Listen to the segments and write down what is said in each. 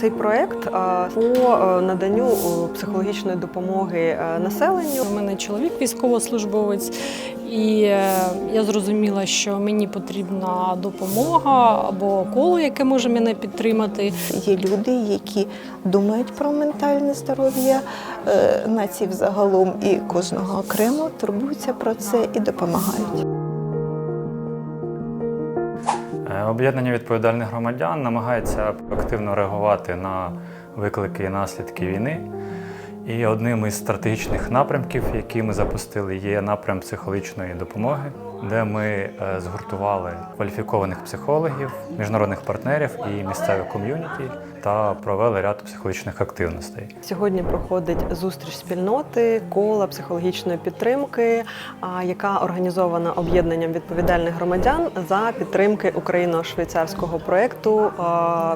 Цей проект по е, наданню психологічної допомоги е, населенню. У мене чоловік військовослужбовець, і е, я зрозуміла, що мені потрібна допомога або коло, яке може мене підтримати. Є люди, які думають про ментальне здоров'я нації взагалом і кожного окремо, турбуються про це і допомагають. Об'єднання відповідальних громадян намагається активно реагувати на виклики і наслідки війни. І одним із стратегічних напрямків, які ми запустили, є напрям психологічної допомоги, де ми е, згуртували кваліфікованих психологів, міжнародних партнерів і місцеве ком'юніті та провели ряд психологічних активностей. Сьогодні проходить зустріч спільноти кола психологічної підтримки, яка організована об'єднанням відповідальних громадян за підтримки україно-швейцарського проекту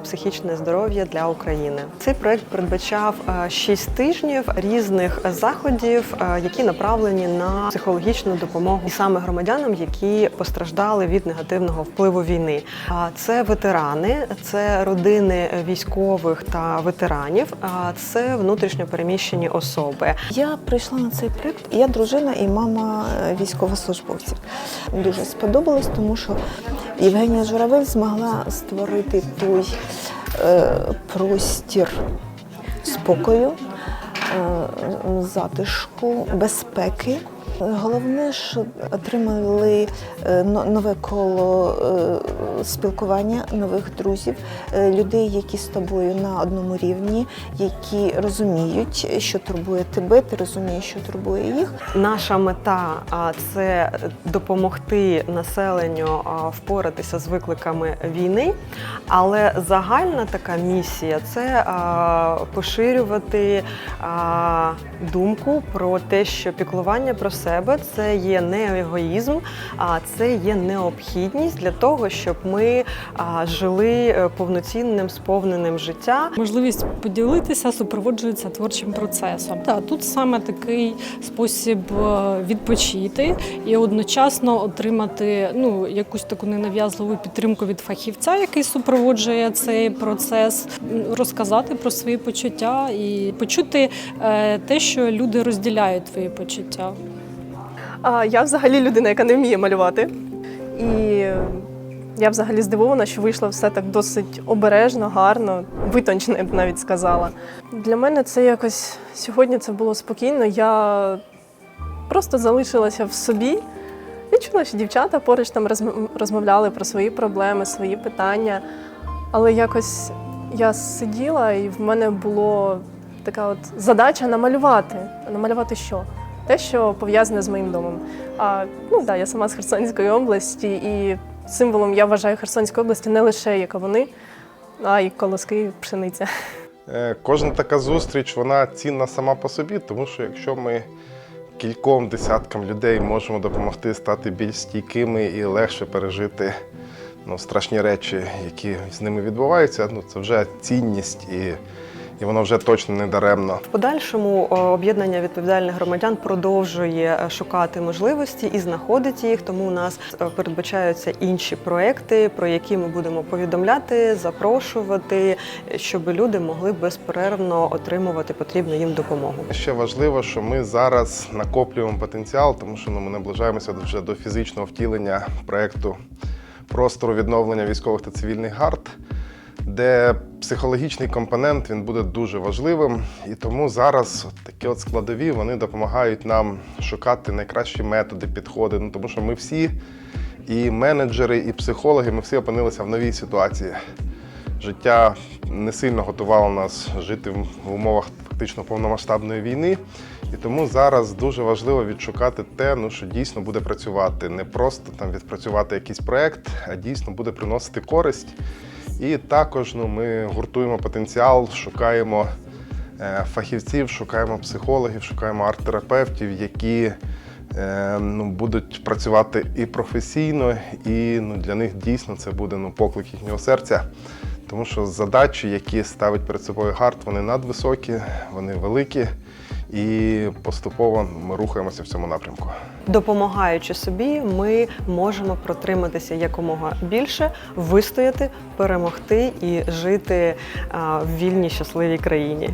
Психічне здоров'я для України. Цей проект передбачав 6 тижнів різних заходів, які направлені на психологічну допомогу і саме громадянам, які постраждали від негативного впливу війни. А це ветерани, це родини військових та ветеранів, а це внутрішньо переміщені особи. Я прийшла на цей проект. Я дружина і мама е, військовослужбовців. Дуже сподобалось, тому що Євгенія Журавель змогла створити той е, простір спокою, е, затишку, безпеки. Головне, що отримали е, нове коло е, спілкування, нових друзів, е, людей, які з тобою на одному рівні, які розуміють, що турбує тебе, ти розумієш, що турбує їх. Наша мета це допомогти населенню впоратися з викликами війни, але загальна така місія це поширювати думку про те, що піклування про себе це є не егоїзм, а це є необхідність для того, щоб ми жили е, повноцінним сповненим життя. Можливість поділитися супроводжується творчим процесом. Та тут саме такий спосіб е, відпочити і одночасно отримати ну якусь таку ненав'язливу підтримку від фахівця, який супроводжує цей процес, розказати про свої почуття і почути е, те, що люди розділяють твої почуття. А я взагалі людина, яка не вміє малювати. І я взагалі здивована, що вийшло все так досить обережно, гарно, витончено, я б навіть сказала. Для мене це якось сьогодні це було спокійно. Я просто залишилася в собі. Я чула, що дівчата поруч там розмовляли про свої проблеми, свої питання. Але якось я сиділа, і в мене була така от задача намалювати. Намалювати що? Те, що пов'язане з моїм домом. А ну да, я сама з Херсонської області, і символом я вважаю Херсонської області не лише як вони, а й колоски, пшениця. Е, Кожна така зустріч вона цінна сама по собі, тому що якщо ми кільком десяткам людей можемо допомогти стати більш стійкими і легше пережити ну, страшні речі, які з ними відбуваються, ну це вже цінність і, і воно вже точно не даремно. В подальшому об'єднання відповідальних громадян продовжує е, шукати можливості і знаходить їх. Тому у нас е, передбачаються інші проекти, про які ми будемо повідомляти, запрошувати, е, щоб люди могли безперервно отримувати потрібну їм допомогу. Ще важливо, що ми зараз накоплюємо потенціал, тому що ну, ми наближаємося вже до фізичного втілення проєкту простору відновлення військових та цивільних гард, де психологічний компонент він буде дуже важливим. І тому зараз такі от складові вони допомагають нам шукати найкращі методи, підходи. Ну, тому що ми всі, і менеджери, і психологи, ми всі опинилися в новій ситуації. Життя не сильно готувало нас жити в умовах фактично повномасштабної війни. І тому зараз дуже важливо відшукати те, ну що дійсно буде працювати. Не просто там відпрацювати якийсь проект, а дійсно буде приносити користь. І також ну, ми гуртуємо потенціал, шукаємо е, фахівців, шукаємо психологів, шукаємо арт-терапевтів, які е, ну, будуть працювати і професійно, і ну, для них дійсно це буде ну, поклик їхнього серця. Тому що задачі, які ставить перед собою гард, вони надвисокі, вони великі. І поступово ми рухаємося в цьому напрямку. Допомагаючи собі, ми можемо протриматися якомога більше, вистояти, перемогти і жити в вільній щасливій країні.